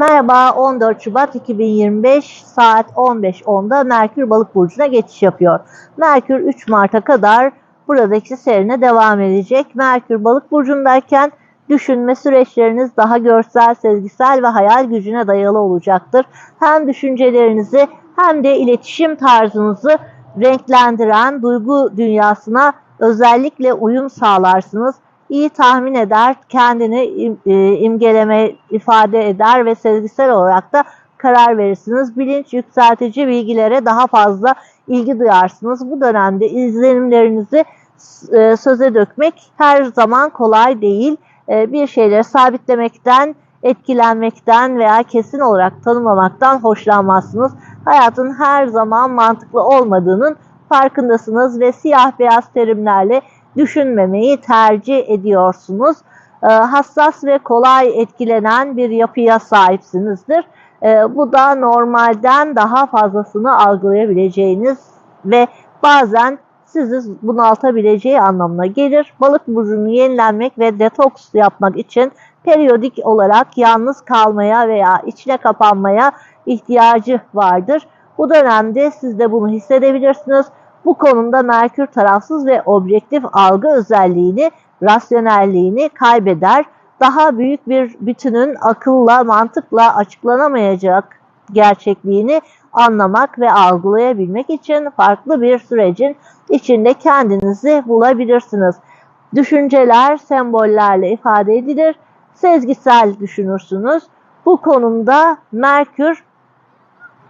Merhaba 14 Şubat 2025 saat 15.10'da Merkür Balık Burcu'na geçiş yapıyor. Merkür 3 Mart'a kadar buradaki seyrine devam edecek. Merkür Balık Burcu'ndayken düşünme süreçleriniz daha görsel, sezgisel ve hayal gücüne dayalı olacaktır. Hem düşüncelerinizi hem de iletişim tarzınızı renklendiren duygu dünyasına özellikle uyum sağlarsınız iyi tahmin eder, kendini e, imgeleme ifade eder ve sezgisel olarak da karar verirsiniz. Bilinç yükseltici bilgilere daha fazla ilgi duyarsınız. Bu dönemde izlenimlerinizi e, söze dökmek her zaman kolay değil. E, bir şeyleri sabitlemekten, etkilenmekten veya kesin olarak tanımlamaktan hoşlanmazsınız. Hayatın her zaman mantıklı olmadığının farkındasınız ve siyah beyaz terimlerle düşünmemeyi tercih ediyorsunuz. Ee, hassas ve kolay etkilenen bir yapıya sahipsinizdir. Ee, bu da normalden daha fazlasını algılayabileceğiniz ve bazen sizi bunaltabileceği anlamına gelir. Balık burcunu yenilenmek ve detoks yapmak için periyodik olarak yalnız kalmaya veya içine kapanmaya ihtiyacı vardır. Bu dönemde siz de bunu hissedebilirsiniz. Bu konumda Merkür tarafsız ve objektif algı özelliğini, rasyonelliğini kaybeder. Daha büyük bir bütünün akılla, mantıkla açıklanamayacak gerçekliğini anlamak ve algılayabilmek için farklı bir sürecin içinde kendinizi bulabilirsiniz. Düşünceler sembollerle ifade edilir. Sezgisel düşünürsünüz. Bu konumda Merkür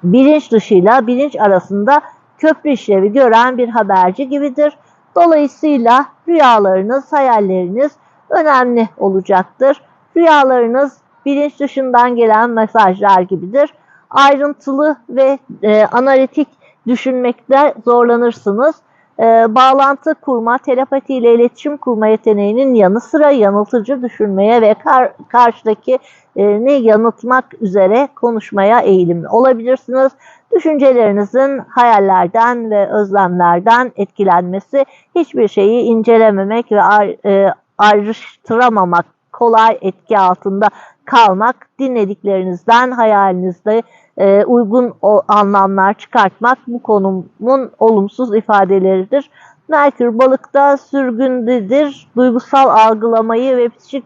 bilinç dışıyla bilinç arasında köprü işlevi gören bir haberci gibidir. Dolayısıyla rüyalarınız, hayalleriniz önemli olacaktır. Rüyalarınız bilinç dışından gelen mesajlar gibidir. Ayrıntılı ve e, analitik düşünmekte zorlanırsınız. E, bağlantı kurma, telepati ile iletişim kurma yeteneğinin yanı sıra yanıltıcı düşünmeye ve kar, karşıdaki e, ne yanıltmak üzere konuşmaya eğilimli olabilirsiniz. Düşüncelerinizin hayallerden ve özlemlerden etkilenmesi, hiçbir şeyi incelememek ve e, ayrıştıramamak, kolay etki altında kalmak, dinlediklerinizden hayalinizde e, uygun anlamlar çıkartmak bu konumun olumsuz ifadeleridir. Merkür balıkta sürgündedir. Duygusal algılamayı ve psikik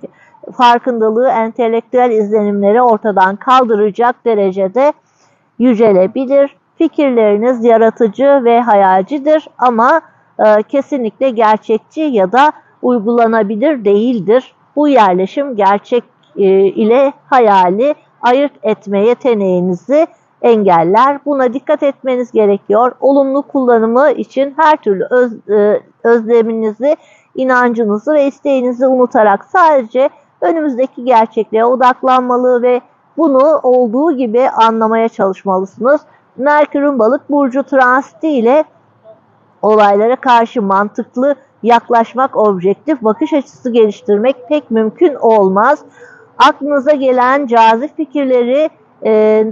farkındalığı, entelektüel izlenimleri ortadan kaldıracak derecede yücelebilir. Fikirleriniz yaratıcı ve hayalcidir ama e, kesinlikle gerçekçi ya da uygulanabilir değildir. Bu yerleşim gerçek e, ile hayali ayırt etme yeteneğinizi engeller. Buna dikkat etmeniz gerekiyor. Olumlu kullanımı için her türlü öz, e, özleminizi, inancınızı ve isteğinizi unutarak sadece önümüzdeki gerçekliğe odaklanmalı ve bunu olduğu gibi anlamaya çalışmalısınız. Merkür'ün balık burcu transiti ile olaylara karşı mantıklı yaklaşmak, objektif bakış açısı geliştirmek pek mümkün olmaz. Aklınıza gelen cazip fikirleri e,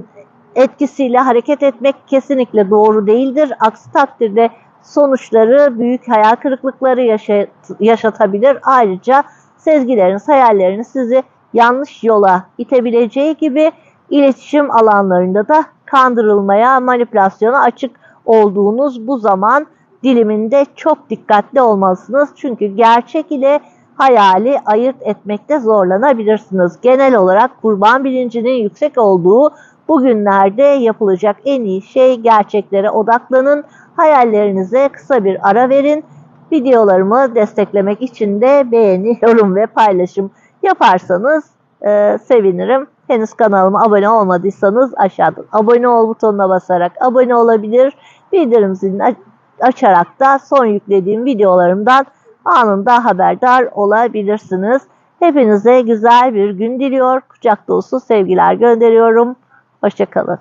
etkisiyle hareket etmek kesinlikle doğru değildir. Aksi takdirde sonuçları büyük hayal kırıklıkları yaşat, yaşatabilir. Ayrıca sezgileriniz, hayalleriniz sizi yanlış yola itebileceği gibi iletişim alanlarında da kandırılmaya, manipülasyona açık olduğunuz bu zaman diliminde çok dikkatli olmalısınız. Çünkü gerçek ile hayali ayırt etmekte zorlanabilirsiniz. Genel olarak kurban bilincinin yüksek olduğu bugünlerde yapılacak en iyi şey gerçeklere odaklanın. Hayallerinize kısa bir ara verin. Videolarımı desteklemek için de beğeni, yorum ve paylaşım yaparsanız e, sevinirim. Henüz kanalıma abone olmadıysanız aşağıdan abone ol butonuna basarak abone olabilir. Bildirim zilini açarak da son yüklediğim videolarımdan anında haberdar olabilirsiniz. Hepinize güzel bir gün diliyor. Kucak dolusu sevgiler gönderiyorum. Hoşçakalın.